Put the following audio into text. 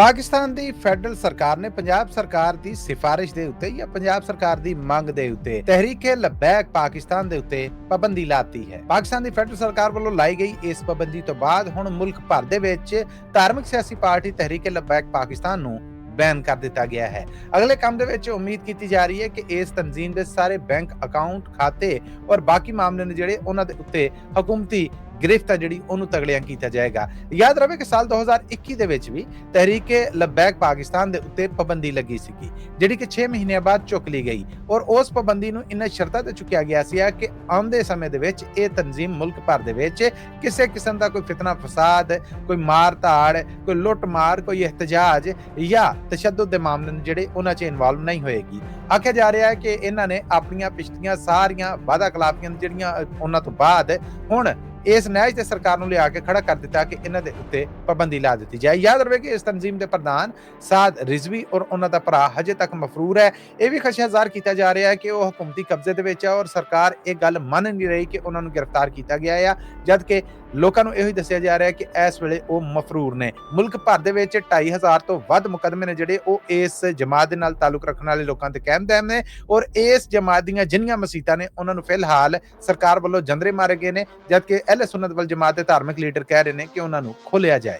ਪਾਕਿਸਤਾਨ ਦੀ federal ਸਰਕਾਰ ਨੇ ਪੰਜਾਬ ਸਰਕਾਰ ਦੀ ਸਿਫਾਰਿਸ਼ ਦੇ ਉੱਤੇ ਜਾਂ ਪੰਜਾਬ ਸਰਕਾਰ ਦੀ ਮੰਗ ਦੇ ਉੱਤੇ ਤਹਿਰੀਕੇ ਲਬੈਕ ਪਾਕਿਸਤਾਨ ਦੇ ਉੱਤੇ ਪਾਬੰਦੀ ਲਾਤੀ ਹੈ। ਪਾਕਿਸਤਾਨ ਦੀ ਫੈਡਰਲ ਸਰਕਾਰ ਵੱਲੋਂ ਲਾਈ ਗਈ ਇਸ ਪਾਬੰਦੀ ਤੋਂ ਬਾਅਦ ਹੁਣ ਮੁਲਕ ਭਰ ਦੇ ਵਿੱਚ ਧਾਰਮਿਕ ਸਿਆਸੀ ਪਾਰਟੀ ਤਹਿਰੀਕੇ ਲਬੈਕ ਪਾਕਿਸਤਾਨ ਨੂੰ ਬੈਨ ਕਰ ਦਿੱਤਾ ਗਿਆ ਹੈ। ਅਗਲੇ ਕੰਮ ਦੇ ਵਿੱਚ ਉਮੀਦ ਕੀਤੀ ਜਾ ਰਹੀ ਹੈ ਕਿ ਇਸ ਤਨਜ਼ੀਮ ਦੇ ਸਾਰੇ ਬੈਂਕ ਅਕਾਊਂਟ, ਖਾਤੇ ਔਰ ਬਾਕੀ ਮਾਮਲੇ ਨੇ ਜਿਹੜੇ ਉਹਨਾਂ ਦੇ ਉੱਤੇ ਹਕੂਮਤੀ ਗ੍ਰਿਫਤ ਆ ਜਿਹੜੀ ਉਹਨੂੰ ਤਗੜਿਆਂ ਕੀਤਾ ਜਾਏਗਾ। ਯਾਦ ਰਵੇ ਕਿ ਸਾਲ 2021 ਦੇ ਵਿੱਚ ਵੀ ਤਹਿਰੀਕੇ ਲਬੈਕ ਪਾਕਿਸਤਾਨ ਦੇ ਉੱਤੇ ਪਾਬੰਦੀ ਲੱਗੀ ਸੀਗੀ, ਜਿਹੜੀ ਕਿ 6 ਮਹੀਨਿਆਂ ਬਾਅਦ ਚੁੱਕ ਲਈ ਗਈ। ਔਰ ਉਸ ਪਾਬੰਦੀ ਨੂੰ ਇਨ੍ਹਾਂ ਸ਼ਰਤਾਂ ਤੇ ਚੁੱਕਿਆ ਗਿਆ ਸੀ ਕਿ ਆਉਂਦੇ ਸਮੇਂ ਦੇ ਵਿੱਚ ਇਹ ਤਨਜ਼ੀਮ ਮੁਲਕ ਭਰ ਦੇ ਵਿੱਚ ਕਿਸੇ ਕਿਸਮ ਦਾ ਕੋਈ ਫਿਤਨਾ, ਫਸਾਦ, ਕੋਈ ਮਾਰ ਧਾੜ, ਕੋਈ ਲੁੱਟ ਮਾਰ, ਕੋਈ ਇhtਜਾਜ ਜਾਂ ਤਸ਼ੱਦਦ ਦੇ ਮਾਮਲੇ ਨੇ ਜਿਹੜੇ ਉਹਨਾਂ 'ਚ ਇਨਵੋਲਵ ਨਹੀਂ ਹੋਏਗੀ। ਆਖਿਆ ਜਾ ਰਿਹਾ ਹੈ ਕਿ ਇਹਨਾਂ ਨੇ ਆਪਣੀਆਂ ਪਿਛਲੀਆਂ ਸਾਰੀਆਂ ਵਾਅਦਾ ਖਿਲਾਫੀਆਂ ਜਿਹੜੀਆਂ ਉਹਨਾਂ ਤੋਂ ਬਾਅਦ ਹੁਣ ਇਸ ਨਹਿਜ ਤੇ ਸਰਕਾਰ ਨੂੰ ਲਿਆ ਕੇ ਖੜਾ ਕਰ ਦਿੱਤਾ ਕਿ ਇਹਨਾਂ ਦੇ ਉੱਤੇ ਪਾਬੰਦੀ ਲਾ ਦਿੱਤੀ ਜਾਏ। ਯਾਦ ਰਵੇ ਕਿ ਇਸ ਤਨਜ਼ੀਮ ਦੇ ਪ੍ਰਧਾਨ ਸਾਦ ਰਿਜ਼ਵੀ ਔਰ ਉਹਨਾਂ ਦਾ ਭਰਾ ਹਜੇ ਤੱਕ ਮਫਰੂਰ ਹੈ। ਇਹ ਵੀ ਖਦਸ਼ਾ ਜ਼ਾਹਰ ਕੀਤਾ ਜਾ ਰਿਹਾ ਹੈ ਕਿ ਉਹ ਹਕੂਮਤੀ ਕਬਜ਼ੇ ਦੇ ਵਿੱਚ ਹੈ ਔਰ ਸਰਕਾਰ ਇਹ ਗੱਲ ਮੰਨ ਨਹੀਂ ਰਹੀ ਕਿ ਉਹਨਾਂ ਨੂੰ ਗ੍ਰਿਫਤਾਰ ਕੀਤਾ ਗਿਆ ਹੈ ਜਦ ਕਿ ਲੋਕਾਂ ਨੂੰ ਇਹੋ ਹੀ ਦੱਸਿਆ ਜਾ ਰਿਹਾ ਹੈ ਕਿ ਇਸ ਵੇਲੇ ਉਹ ਮਫਰੂਰ ਨੇ। ਮੁਲਕ ਭਰ ਦੇ ਵਿੱਚ 2500 ਤੋਂ ਵੱਧ ਮੁਕਦਮੇ ਨੇ ਜਿਹੜੇ ਉਹ ਇਸ ਜਮਾਤ ਦੇ ਨਾਲ ਤਾਲੁਕ ਰੱਖਣ ਵਾਲੇ ਲੋਕਾਂ ਤੇ ਕਾਇਮ ਦੈਮ ਨੇ ਔਰ ਇਸ ਜਮਾਤ ਦੀਆਂ ਜਿੰਨੀਆਂ ਮਸੀਤਾਂ ਨੇ ਉਹਨਾਂ ਨੂੰ ਫਿਲਹਾਲ ਸਰਕਾਰ ਵੱਲੋਂ ਜੰਦਰੇ ਮਾਰੇ ਗਏ ਨੇ, ਜਦਕਿ ਅਹਿਲੇ ਸੁਨਨਤ ਵਲ ਜਮਾਤ ਦੇ ਧਾਰਮਿਕ ਲੀਡਰ ਕਹਿ ਰਹੇ ਨੇ ਕਿ ਉਹਨਾਂ ਨੂੰ ਖੋਲਿਆ ਜਾਏ।